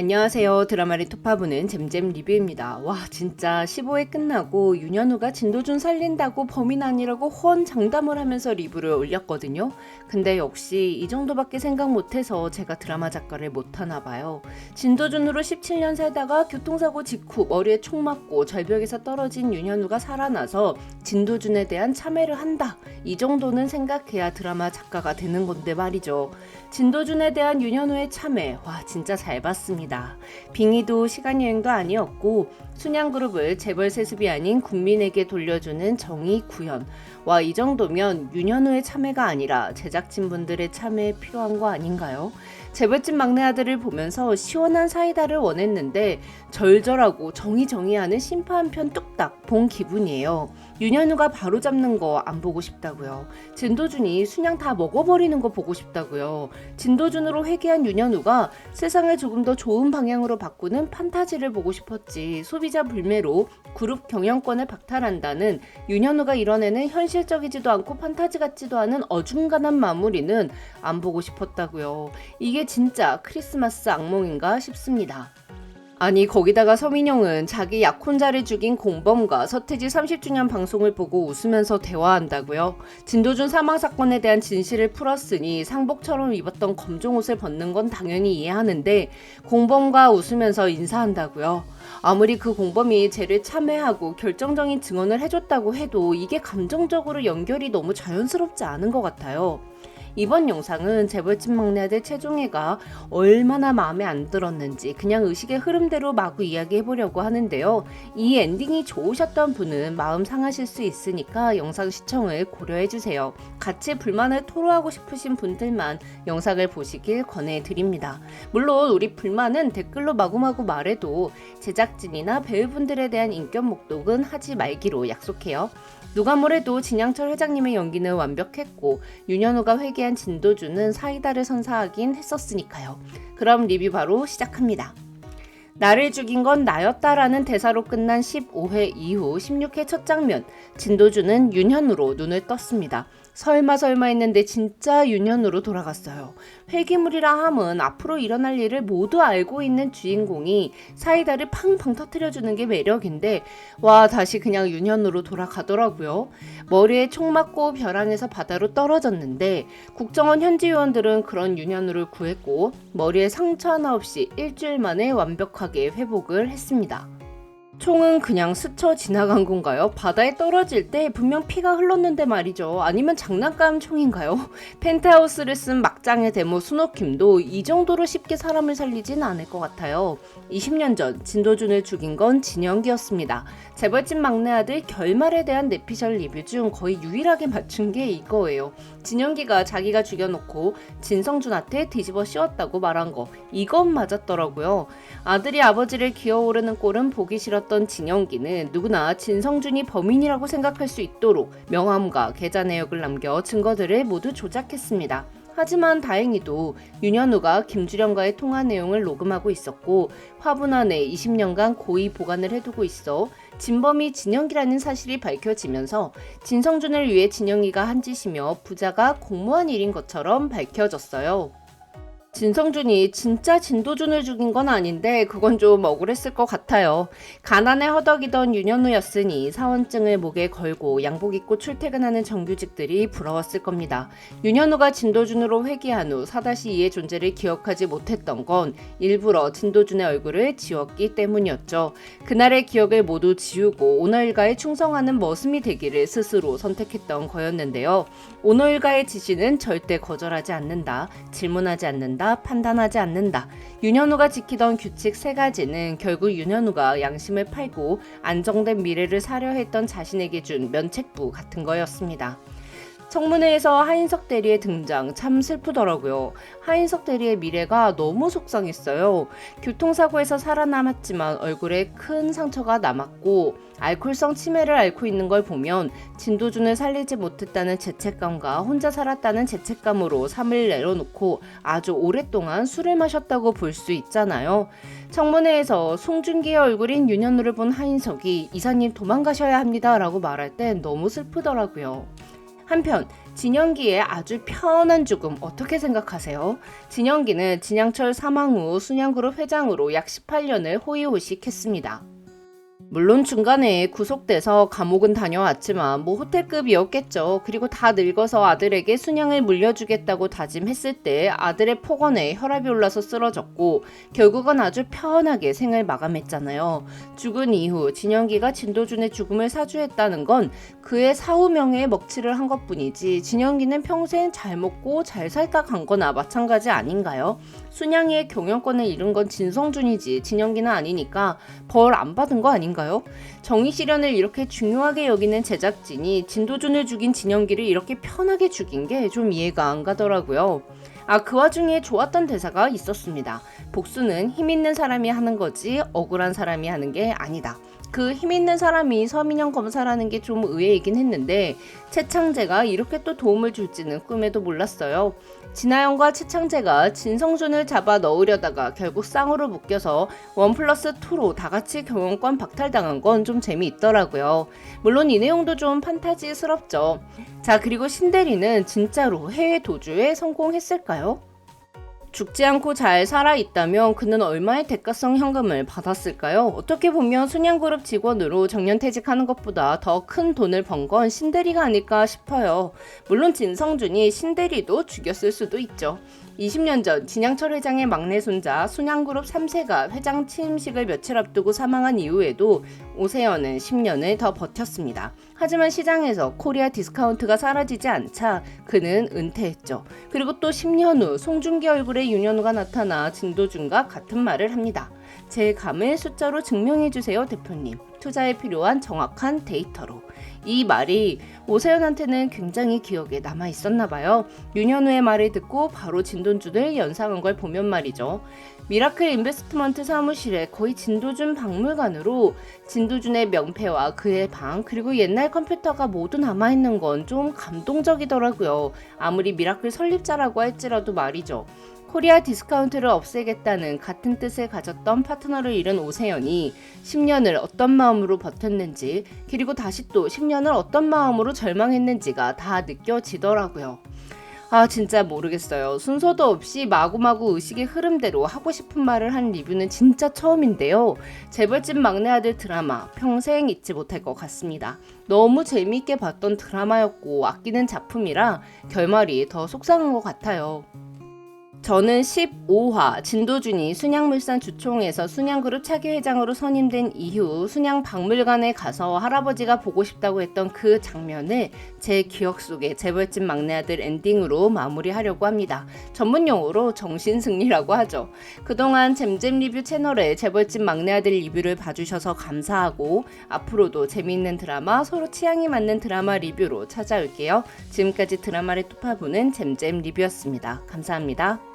안녕하세요. 드라마리 토파부는 잼잼 리뷰입니다. 와, 진짜 15회 끝나고 윤현우가 진도준 살린다고 범인 아니라고 호언 장담을 하면서 리뷰를 올렸거든요. 근데 역시 이 정도밖에 생각 못해서 제가 드라마 작가를 못하나 봐요. 진도준으로 17년 살다가 교통사고 직후 머리에 총 맞고 절벽에서 떨어진 윤현우가 살아나서 진도준에 대한 참회를 한다. 이 정도는 생각해야 드라마 작가가 되는 건데 말이죠. 진도준에 대한 윤현우의 참회. 와, 진짜 잘 봤습니다. 빙의도 시간여행도 아니었고 순양그룹을 재벌 세습이 아닌 국민에게 돌려주는 정의 구현. 와, 이 정도면 윤현우의 참회가 아니라 제작진분들의 참회 필요한 거 아닌가요? 재벌집 막내 아들을 보면서 시원한 사이다를 원했는데 절절하고 정의정의하는 심판편 뚝딱 본 기분이에요. 윤현우가 바로 잡는 거 안 보고 싶다고요. 진도준이 순양 다 먹어버리는 거 보고 싶다고요. 진도준으로 회귀한 윤현우가 세상을 조금 더 좋은 방향으로 바꾸는 판타지를 보고 싶었지. 소비자 불매로 그룹 경영권을 박탈한다는 윤현우가 이뤄내는 현실적이지도 않고 판타지 같지도 않은 어중간한 마무리는 안 보고 싶었다고요. 이게 진짜 크리스마스 악몽인가 싶습니다. 아니 거기다가 서민영은 자기 약혼자를 죽인 공범과 서태지 30주년 방송을 보고 웃으면서 대화한다고요. 진도준 사망 사건에 대한 진실을 풀었으니 상복처럼 입었던 검정 옷을 벗는 건 당연히 이해하는데 공범과 웃으면서 인사한다고요. 아무리 그 공범이 죄를 참회하고 결정적인 증언을 해줬다고 해도 이게 감정적으로 연결이 너무 자연스럽지 않은 것 같아요. 이번 영상은 재벌집 막내 아들 최종혜가 얼마나 마음에 안 들었는지 그냥 의식의 흐름대로 마구 이야기해보려고 하는데요. 이 엔딩이 좋으셨던 분은 마음 상하실 수 있으니까 영상 시청을 고려해주세요. 같이 불만을 토로하고 싶으신 분들만 영상을 보시길 권해드립니다. 물론 우리 불만은 댓글로 마구마구 말해도 제작진이나 배우분들에 대한 인격 목독은 하지 말기로 약속해요. 누가 뭐래도 진양철 회장님의 연기는 완벽했고 윤현우가 회개한 진도준은 사이다를 선사하긴 했었으니까요. 그럼 리뷰 바로 시작합니다. 나를 죽인 건 나였다라는 대사로 끝난 15회 이후 16회 첫 장면 진도준은 윤현우로 눈을 떴습니다. 설마 설마 했는데 진짜 윤현우로 돌아갔어요. 회기물이라 함은 앞으로 일어날 일을 모두 알고 있는 주인공이 사이다를 팡팡 터트려주는 게 매력인데 와 다시 그냥 윤현우로 돌아가더라고요. 머리에 총 맞고 벼랑에서 바다로 떨어졌는데 국정원 현지 요원들은 그런 윤현우를 구했고 머리에 상처 하나 없이 일주일 만에 완벽하게 회복을 했습니다. 총은 그냥 스쳐 지나간 건가요? 바다에 떨어질 때 분명 피가 흘렀는데 말이죠. 아니면 장난감 총인가요? 펜트하우스를 쓴 막장의 데모 수노킴도 이 정도로 쉽게 사람을 살리진 않을 것 같아요. 20년 전 진도준을 죽인 건 진영기였습니다. 재벌집 막내 아들 결말에 대한 내피셜 리뷰 중 거의 유일하게 맞춘 게 이거예요. 진영기가 자기가 죽여놓고 진성준한테 뒤집어 씌웠다고 말한 거 이건 맞았더라고요. 아들이 아버지를 기어오르는 꼴은 보기 싫 었던 진영기는 누구나 진성준이 범인이라고 생각할 수 있도록 명함과 계좌 내역을 남겨 증거들을 모두 조작했습니다. 하지만 다행히도 윤현우가 김주령과의 통화 내용을 녹음하고 있었고 화분 안에 20년간 고의 보관을 해두고 있어 진범이 진영기라는 사실이 밝혀지면서 진성준을 위해 진영이가 한 짓이며 부자가 공모한 일인 것처럼 밝혀졌어요. 진성준이 진짜 진도준을 죽인 건 아닌데 그건 좀 억울했을 것 같아요. 가난에 허덕이던 윤현우였으니 사원증을 목에 걸고 양복 입고 출퇴근하는 정규직들이 부러웠을 겁니다. 윤현우가 진도준으로 회귀한 후 4-2의 존재를 기억하지 못했던 건 일부러 진도준의 얼굴을 지웠기 때문이었죠. 그날의 기억을 모두 지우고 오너일가에 충성하는 머슴이 되기를 스스로 선택했던 거였는데요. 오너일가의 지시는 절대 거절하지 않는다. 질문하지 않는다. 판단하지 않는다. 윤현우가 지키던 규칙 세 가지는 결국 윤현우가 양심을 팔고 안정된 미래를 사려 했던 자신에게 준 면책부 같은 거였습니다. 청문회에서 하인석 대리의 등장 참 슬프더라고요. 하인석 대리의 미래가 너무 속상했어요. 교통사고에서 살아남았지만 얼굴에 큰 상처가 남았고 알코올성 치매를 앓고 있는 걸 보면 진도준을 살리지 못했다는 죄책감과 혼자 살았다는 죄책감으로 삶을 내려놓고 아주 오랫동안 술을 마셨다고 볼 수 있잖아요. 청문회에서 송중기의 얼굴인 윤현우를 본 하인석이 이사님 도망가셔야 합니다 라고 말할 땐 너무 슬프더라고요. 한편 진영기의 아주 편한 죽음 어떻게 생각하세요? 진영기는 진양철 사망 후 순양그룹 회장으로 약 18년을 호의호식했습니다. 물론 중간에 구속돼서 감옥은 다녀왔지만 뭐 호텔급이었겠죠. 그리고 다 늙어서 아들에게 순양을 물려주겠다고 다짐했을 때 아들의 폭언에 혈압이 올라서 쓰러졌고 결국은 아주 편하게 생을 마감했잖아요. 죽은 이후 진영기가 진도준의 죽음을 사주했다는 건 그의 사후명예에 먹칠을 한 것뿐이지 진영기는 평생 잘 먹고 잘 살다 간 거나 마찬가지 아닌가요? 순양이의 경영권을 잃은 건 진성준이지 진영기는 아니니까 벌 안 받은 거 아닌가요? 정의 실현을 이렇게 중요하게 여기는 제작진이 진도준을 죽인 진영기를 이렇게 편하게 죽인 게 좀 이해가 안 가더라고요. 아, 그 와중에 좋았던 대사가 있었습니다. 복수는 힘 있는 사람이 하는 거지 억울한 사람이 하는 게 아니다. 그 힘 있는 사람이 서민영 검사라는 게 좀 의외이긴 했는데 최창재가 이렇게 또 도움을 줄지는 꿈에도 몰랐어요. 진아영과 최창재가 진성준을 잡아 넣으려다가 결국 쌍으로 묶여서 원 플러스 투로 다 같이 경영권 박탈당한 건 좀 재미있더라고요. 물론 이 내용도 좀 판타지스럽죠. 자, 그리고 신대리는 진짜로 해외 도주에 성공했을까요? 죽지 않고 잘 살아 있다면 그는 얼마의 대가성 현금을 받았을까요? 어떻게 보면 순양그룹 직원으로 정년퇴직하는 것보다 더 큰 돈을 번 건 신대리가 아닐까 싶어요. 물론 진성준이 신대리도 죽였을 수도 있죠. 20년 전 진양철 회장의 막내 손자 순양그룹 3세가 회장 취임식을 며칠 앞두고 사망한 이후에도 오세연은 10년을 더 버텼습니다. 하지만 시장에서 코리아 디스카운트가 사라지지 않자 그는 은퇴했죠. 그리고 또 10년 후 송중기 얼굴에 윤현우가 나타나 진도준과 같은 말을 합니다. 제 감을 숫자로 증명해 주세요, 대표님. 투자에 필요한 정확한 데이터로. 이 말이 오세연한테는 굉장히 기억에 남아 있었나 봐요. 윤현우의 말을 듣고 바로 진돈준을 연상한 걸 보면 말이죠. 미라클 인베스트먼트 사무실에 거의 진도준 박물관으로 진도준의 명패와 그의 방 그리고 옛날 컴퓨터가 모두 남아 있는 건 좀 감동적이더라고요. 아무리 미라클 설립자라고 할지라도 말이죠. 코리아 디스카운트를 없애겠다는 같은 뜻을 가졌던 파트너를 잃은 오세연이 10년을 어떤 마음으로 버텼는지 그리고 다시 또 10년을 어떤 마음으로 절망했는지가 다 느껴지더라고요. 아 진짜 모르겠어요. 순서도 없이 마구마구 의식의 흐름대로 하고 싶은 말을 한 리뷰는 진짜 처음인데요. 재벌집 막내 아들 드라마 평생 잊지 못할 것 같습니다. 너무 재미있게 봤던 드라마였고 아끼는 작품이라 결말이 더 속상한 것 같아요. 저는 15화 진도준이 순양물산 주총에서 순양그룹 차기 회장으로 선임된 이후 순양박물관에 가서 할아버지가 보고 싶다고 했던 그 장면을 제 기억 속에 재벌집 막내 아들 엔딩으로 마무리하려고 합니다. 전문 용어로 정신승리라고 하죠. 그동안 잼잼 리뷰 채널에 재벌집 막내 아들 리뷰를 봐주셔서 감사하고 앞으로도 재미있는 드라마 서로 취향이 맞는 드라마 리뷰로 찾아올게요. 지금까지 드라마를 톱파보는 잼잼 리뷰였습니다. 감사합니다.